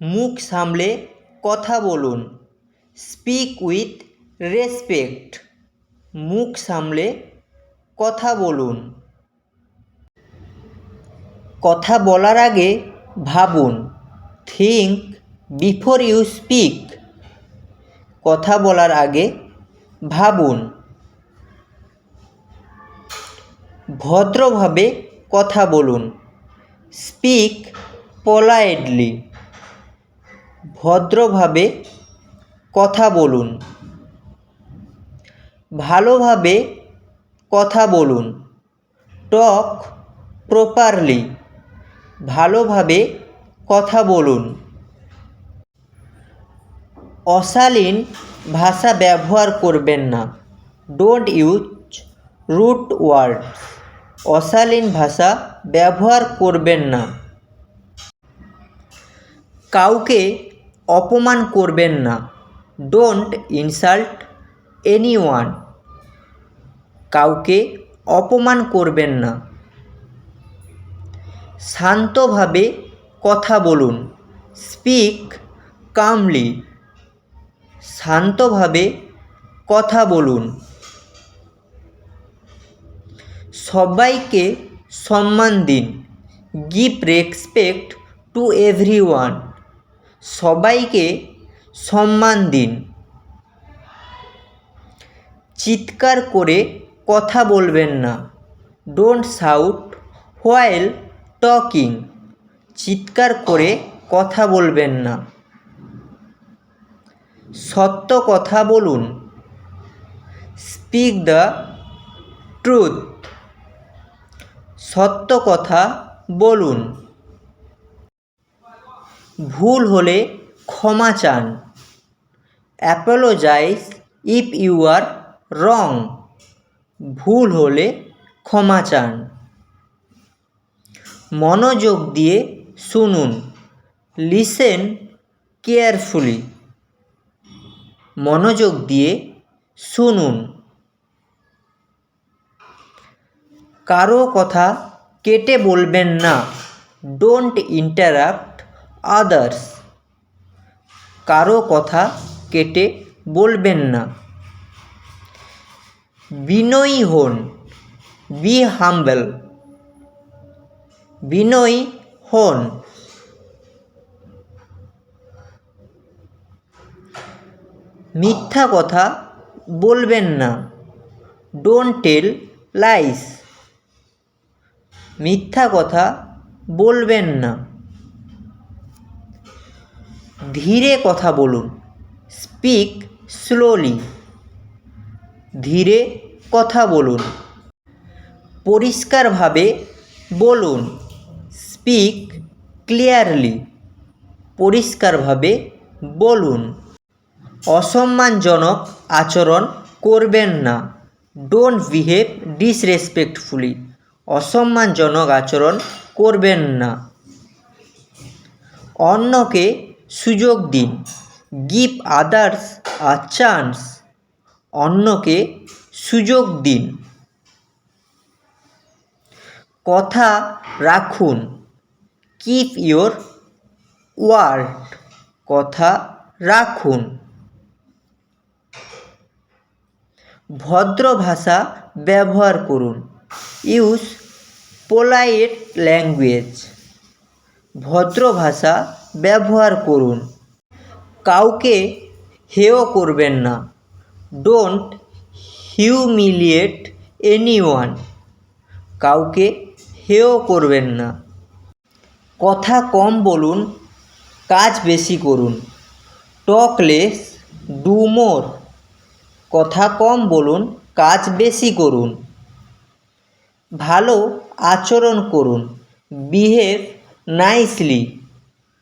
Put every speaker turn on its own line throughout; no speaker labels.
মুখ সামলে কথা বলুন। স্পিক উইথ রেসপেক্ট মুখ সামলে কথা বলুন। কথা বলার আগে ভাবুন। থিঙ্ক বিফোর ইউ স্পিক কথা বলার আগে ভাবুন। ভদ্রভাবে কথা বলুন। স্পিক পোলাইটলি ভদ্রভাবে কথা বলুন। ভালোভাবে কথা বলুন। টক প্রপারলি ভালোভাবে কথা বলুন। অশালীন ভাষা ব্যবহার করবেন না। ডোন্ট ইউজ রুট ওয়ার্ড অশালীন ভাষা ব্যবহার করবেন না। কাউকে অপমান করবেন না। ডোন্ট ইনসাল্ট এনি ওয়ান কাউকে অপমান করবেন না। শান্তভাবে কথা বলুন। স্পিক কামলি শান্তভাবে কথা বলুন। সবাইকে সম্মান দিন। Give respect to everyone সবাইকে সম্মান দিন। চিৎকার করে কথা বলবেন না। Don't shout while talking. চিৎকার করে কথা বলবেন না। সত্য কথা বলুন। Speak the truth. সত্য কথা বলুন। ভুল হলে ক্ষমা চান। Apologise if you are wrong ভুল হলে ক্ষমা চান। মনোযোগ দিয়ে শুনুন। লিসেন কেয়ারফুলি মনোযোগ দিয়ে শুনুন। কারও কথা কেটে বলবেন না। Don't interrupt others. কারও কথা কেটে বলবেন না। বিনয়ী হন। Be humble. বিনয়ী হন। মিথ্যা কথা বলবেন না। Don't tell lies. মিথ্যা কথা বলবেন না। ধীরে কথা বলুন। স্পিক স্লোলি ধীরে কথা বলুন। পরিষ্কারভাবে বলুন। স্পিক ক্লিয়ারলি পরিষ্কারভাবে বলুন। অসম্মানজনক আচরণ করবেন না। ডোন্ট বিহেভ ডিসরেসপেক্টফুলি অসম্মানজনক আচরণ করবেন না। অন্যকে সুযোগ দিন। গিভ আদার্স আ চান্স অন্যকে সুযোগ দিন। কথা রাখুন। কিপ ইয়োর ওয়ার্ড কথা রাখুন। ভদ্র ভাষা ব্যবহার করুন। ইউজ পোলাইট ল্যাঙ্গুয়েজ ভদ্র ভাষা ব্যবহার করুন। কাউকে হেয় করবেন না। ডোন্ট হিউমিলিয়েট এনি ওয়ান কাউকে হেয় করবেন না। কথা কম বলুন, কাজ বেশি করুন। টক লেস ডু মোর কথা কম বলুন, কাজ বেশি করুন। ভালো আচরণ করুন। বিহেভ নাইসলি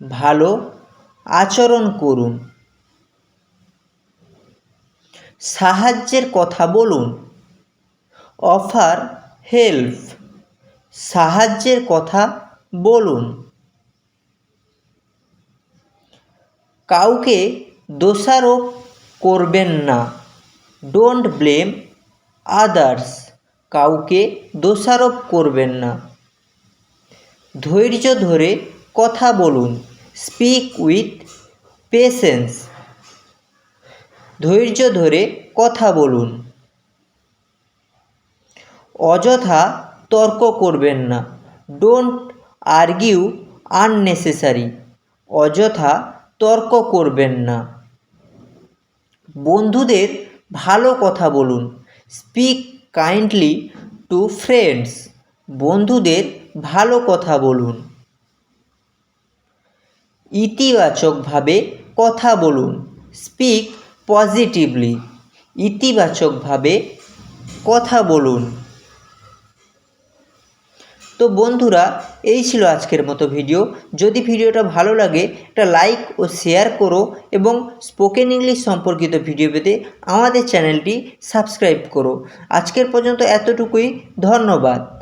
ভালো আচরণ করুন। সাহায্যের কথা বলুন। অফার হেল্প সাহায্যের কথা বলুন। কাউকে দোষারোপ করবেন না। ডোন্ট ব্লেম আদার্স কাউকে দোষারোপ করবেন না। ধৈর্য ধরে কথা বলুন। স্পিক উইথ পেশেন্স ধৈর্য ধরে কথা বলুন। অযথা তর্ক করবেন না। ডোন্ট আর্গিউ আননেসেসারি অযথা তর্ক করবেন না। বন্ধুদের ভালো কথা বলুন। স্পিক কাইন্ডলি টু ফ্রেন্ডস বন্ধুদের ভালো কথা বলুন। ইতিবাচকভাবে কথা বলুন। Speak positively. ইতিবাচকভাবে কথা বলুন। তো বন্ধুরা, এই ছিল আজকের মতো ভিডিও। যদি ভিডিওটা ভালো লাগে, একটা লাইক ও শেয়ার করো এবং স্পোকেন ইংলিশ সম্পর্কিত ভিডিও পেতে আমাদের চ্যানেলটি সাবস্ক্রাইব করো। আজকের পর্যন্ত এতটুকুই। ধন্যবাদ।